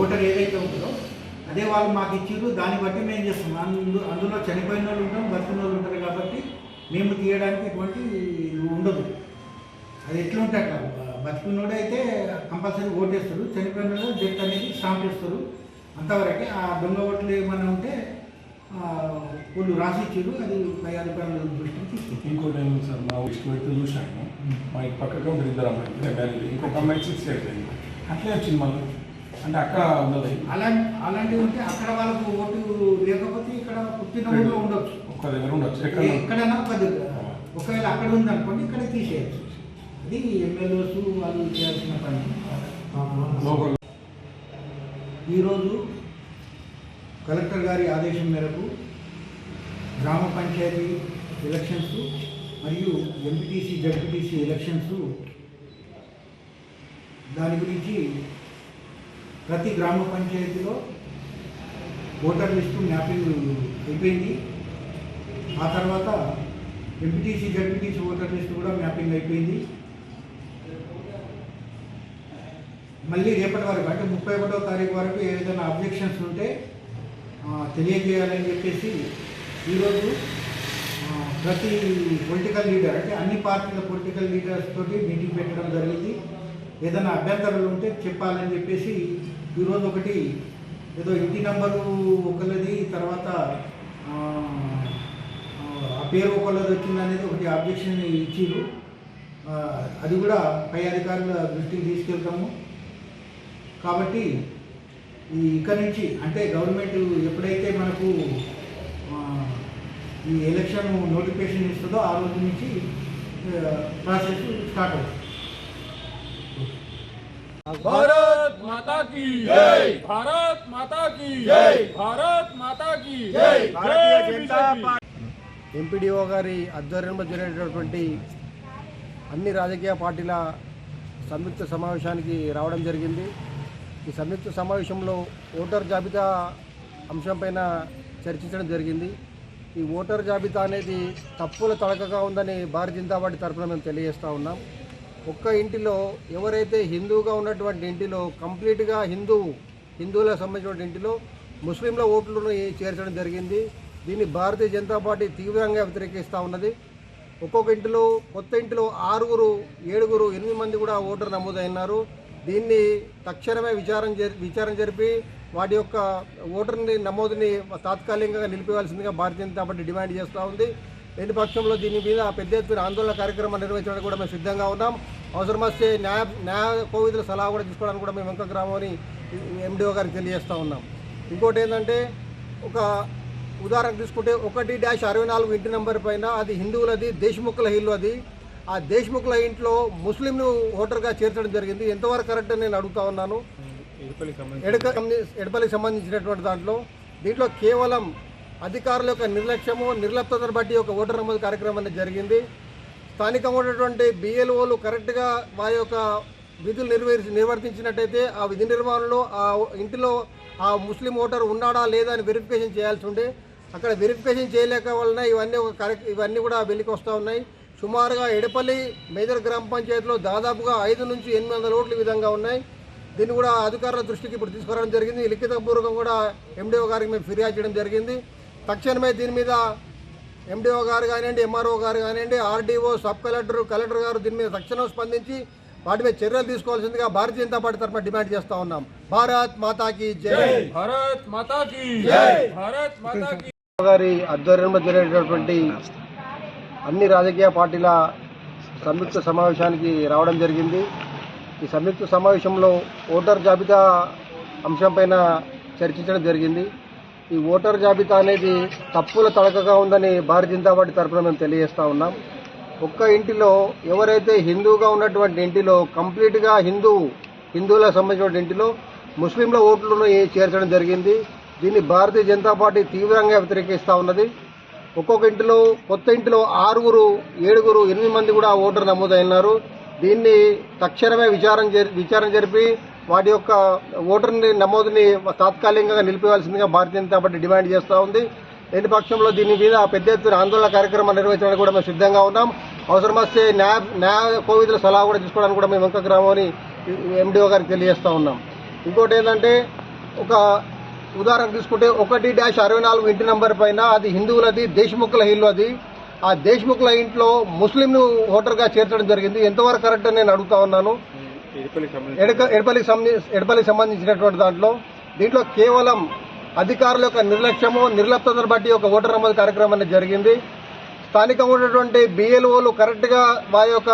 Voter ఏదైతే ఉంటుందో అదే వాళ్ళు మాకు ఇచ్చిర్రు దాన్ని బట్టి మేము చేస్తాం అందు అందులో చనిపోయిన వాళ్ళు ఉంటాం బతికిన వాళ్ళు ఉంటారు కాబట్టి మేము తీయడానికి ఎటువంటి ఉండదు. అది ఎట్లుంటే అట్లా. బతికినోడు అయితే కంపల్సరీ ఓటేస్తారు చనిపోయిన వాళ్ళు డెత్ అనేది స్టాంప్ చేస్తారు. అంతవరకే ఆ దొంగ ఓట్లు ఏమైనా ఉంటే వాళ్ళు రాసిచ్చారు అది పై అధికారుల దృష్టికి తీసుకొచ్చారు ఇంకోటి ఏంటి సార్? మా ఇష్టం పెడితే చూశాను. మా ఇంటి పక్కకు ఉంటే ఇద్దరు అమ్మాయి ఇంకొక అమ్మాయి సిక్స్ ఇయర్స్ అయింది. అట్లే వచ్చింది మళ్ళీ. అంటే అక్కడ ఉన్నది అలా అలాంటివి ఉంటే అక్కడ వాళ్ళకు ఓటు లేకపోతే ఇక్కడ పుట్టిన ఊళ్ళో ఉండొచ్చు. ఒక్క దగ్గర ఉండొచ్చు. ఎక్కడ ఎక్కడైనా ఒక దగ్గర ఒకవేళ అక్కడ ఉంది అనుకోండి ఇక్కడ తీసేయచ్చు. అది ఎమ్మెల్యేస్ వాళ్ళు చేయాల్సిన పని. ఈరోజు కలెక్టర్ గారి ఆదేశం మేరకు గ్రామ పంచాయతీ ఎలక్షన్స్ మరియు ఎంపీటీసీ జడ్పీటీసీ ఎలక్షన్స్ దాని గురించి ప్రతి గ్రామ పంచాయతీలో ఓటర్ లిస్టు మ్యాపింగ్ అయిపోయింది. ఆ తర్వాత ఎంపీటీసీ జడ్పీటీసీ ఓటర్ లిస్టు కూడా మ్యాపింగ్ అయిపోయింది. మళ్ళీ రేపటి వరకు అంటే ముప్పై ఒకటో తారీఖు వరకు ఏదైనా అబ్జెక్షన్స్ ఉంటే తెలియజేయాలని చెప్పేసి ఈరోజు ప్రతి పొలిటికల్ లీడర్ అంటే అన్ని పార్టీల పొలిటికల్ లీడర్స్ తోటి మీటింగ్ పెట్టడం జరిగింది. ఏదైనా అభ్యంతరాలు ఉంటే చెప్పాలని చెప్పేసి ఈరోజు ఒకటి ఏదో ఇంటి నంబరు ఒకరిది తర్వాత ఆ, పేరు ఒకళ్ళది వచ్చింది అనేది ఒకటి అబ్జెక్షన్ ఇచ్చిరు అది కూడా పై అధికారుల దృష్టికి తీసుకెళ్తాము. కాబట్టి ఈ ఇక్కడ నుంచి అంటే గవర్నమెంట్ ఎప్పుడైతే మనకు ఈ ఎలక్షన్ నోటిఫికేషన్ ఇస్తుందో ఆ రోజు నుంచి ప్రాసెస్ స్టార్ట్ అవుతుంది. भारत माता की जय भारत माता की जय भारत माता की जय Bharatiya Janata BJP. Party MPDO గారి ఆధ్వర్యంలో జరిగేటటువంటి అన్ని రాజకీయ పార్టీల సంయుక్త సమావేశానికి రావడం జరిగింది ఈ సంయుక్త సమావేశంలో ఓటర్ జాబితా అంశంపైన చర్చించడం జరిగింది ఈ ఓటర్ జాబితా అనేది తప్పుల తడకగా ఉందని భారతీయ జనతా పార్టీ తరఫున మేము తెలియజేస్తూ ఉన్నాం ఒక్క ఇంటిలో ఎవరైతే హిందువుగా ఉన్నటువంటి ఇంటిలో కంప్లీట్గా హిందూ హిందువులకు సంబంధించిన ఇంటిలో ముస్లింల ఓట్లను చేర్చడం జరిగింది దీన్ని భారతీయ జనతా పార్టీ తీవ్రంగా వ్యతిరేకిస్తూ ఉన్నది. ఒక్కొక్క ఇంటిలో కొత్త ఇంటిలో ఆరుగురు ఏడుగురు ఎనిమిది మంది కూడా ఓటర్ నమోదైనారు. దీన్ని తక్షణమే విచారం జరి విచారం జరిపి వాటి యొక్క ఓటర్ని నమోదుని తాత్కాలికంగా నిలిపివేయాల్సిందిగా భారతీయ జనతా పార్టీ డిమాండ్ చేస్తూ ఉంది. లేని పక్షంలో దీని మీద పెద్ద ఎత్తున ఆందోళన కార్యక్రమం నిర్వహించడానికి కూడా మేము సిద్ధంగా ఉన్నాం. అవసరమొస్తే న్యాయ న్యాయ కోవిధుల సలహా కూడా తీసుకోవడానికి కూడా మేము వెంక గ్రామని ఎండిఓ గారికి తెలియజేస్తూ ఉన్నాం. ఇంకోటి ఏంటంటే ఒక ఉదాహరణ తీసుకుంటే ఒకటి డాష్ అరవై నాలుగు ఇంటి నెంబర్ పైన అది హిందువులది దేశ్ముఖుల ఇల్లు అది ఆ దేశ్ముఖుల ఇంట్లో ముస్లింను ఓటర్గా చేర్చడం జరిగింది. ఎంతవరకు కరెక్ట్ అని నేను అడుగుతా ఉన్నాను. ఎడపల్లికి సంబంధించినటువంటి దాంట్లో దీంట్లో కేవలం అధికారుల యొక్క నిర్లక్ష్యము నిర్లప్తతను బట్టి ఒక ఓటర్ నమోదు కార్యక్రమం అనేది జరిగింది. స్థానికంగా ఉన్నటువంటి బిఎల్ఓలు కరెక్ట్గా వారి యొక్క విధులు నిర్వహి నిర్వర్తించినట్టయితే ఆ విధి నిర్వహణలో ఆ ఇంటిలో ఆ ముస్లిం ఓటర్ ఉన్నాడా లేదా అని వెరిఫికేషన్ చేయాల్సి ఉండే. అక్కడ వెరిఫికేషన్ చేయలేక వలన ఇవన్నీ ఒక కరెక్ట్ ఇవన్నీ కూడా వెలికి వస్తూ ఉన్నాయి. సుమారుగా ఎడపల్లి మేజర్ గ్రామ పంచాయతీలో దాదాపుగా ఐదు నుంచి ఎనిమిది వందల ఓట్లు విధంగా ఉన్నాయి. దీన్ని కూడా అధికారుల దృష్టికి ఇప్పుడు తీసుకురావడం జరిగింది. లిఖితపూర్వకం కూడా ఎండిఓ గారికి మేము ఫిర్యాదు చేయడం జరిగింది. తక్షణమే దీని మీద ఎండిఓ గారు కానివ్వండి ఎంఆర్ఓ గారు కానివ్వండి ఆర్డీఓ సబ్ కలెక్టర్ కలెక్టర్ గారు దీని మీద తక్షణం స్పందించి వాటి మీద చర్యలు తీసుకోవాల్సిందిగా భారతీయ జనతా పార్టీ తరఫున డిమాండ్ చేస్తా ఉన్నాం. భారత్ మాతాకి జై. భారత్ మాతాకి జై. భారత్ మాతాకి. గారి ఆధ్వర్యంలో జరిగేటటువంటి అన్ని రాజకీయ పార్టీల సంయుక్త సమావేశానికి రావడం జరిగింది. ఈ సంయుక్త సమావేశంలో ఓటర్ జాబితా అంశంపైన చర్చించడం జరిగింది. ఈ ఓటర్ జాబితా అనేది తప్పుల తడకగా ఉందని భారతీయ జనతా పార్టీ తరఫున మేము తెలియజేస్తూ ఉన్నాం. ఒక్క ఇంటిలో ఎవరైతే హిందువుగా ఉన్నటువంటి ఇంటిలో కంప్లీట్గా హిందూ హిందువులకు సంబంధించిన ఇంటిలో ముస్లింల ఓట్లను చేర్చడం జరిగింది దీన్ని భారతీయ జనతా పార్టీ తీవ్రంగా వ్యతిరేకిస్తూ ఉన్నది. ఒక్కొక్క ఇంటిలో కొత్త ఇంటిలో ఆరుగురు ఏడుగురు ఎనిమిది మంది కూడా ఓటర్ నమోదైనారు. దీన్ని తక్షణమే విచారం జరి విచారం జరిపి వాటి యొక్క ఓటర్ని నమోదుని తాత్కాలికంగా నిలిపివేయాల్సిందిగా భారతీయ జనతా పార్టీ డిమాండ్ చేస్తూ ఉంది. లేని పక్షంలో దీని మీద పెద్ద ఎత్తున ఆందోళన కార్యక్రమం నిర్వహించడానికి కూడా మేము సిద్ధంగా ఉన్నాం. అవసరమస్తే న్యాయ న్యాయ కోవిధుల సలహా కూడా తీసుకోవడానికి కూడా మేము ఇంకా గ్రామని ఎండిఓ గారికి తెలియజేస్తూ ఉన్నాం. ఇంకోటి ఏంటంటే ఒక ఉదాహరణ తీసుకుంటే ఒకటి డాష్ అరవై నాలుగు ఇంటి నంబర్ పైన అది హిందువులది దేశముఖుల ఇల్లు అది. ఆ దేశముఖుల ఇంట్లో ముస్లింను ఓటర్గా చేర్చడం జరిగింది. ఎంతవరకు కరెక్ట్ అని నేను అడుగుతా ఉన్నాను. ఎడపల్లికి సంబంధించి ఎడపల్లికి సంబంధించినటువంటి దాంట్లో దీంట్లో కేవలం అధికారుల యొక్క నిర్లక్ష్యము నిర్లప్తను బట్టి ఒక ఓటర్ నమోదు కార్యక్రమం అనేది జరిగింది. స్థానికంగా ఉన్నటువంటి బిఎల్ఓలు కరెక్ట్గా వారి యొక్క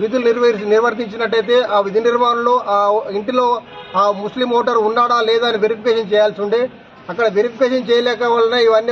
విధులు నిర్వహి నిర్వర్తించినట్టయితే ఆ విధి నిర్వహణలో ఆ ఇంటిలో ఆ ముస్లిం ఓటర్ ఉన్నాడా లేదా అని వెరిఫికేషన్ చేయాల్సి ఉండే. అక్కడ వెరిఫికేషన్ చేయలేక వలన ఇవన్నీ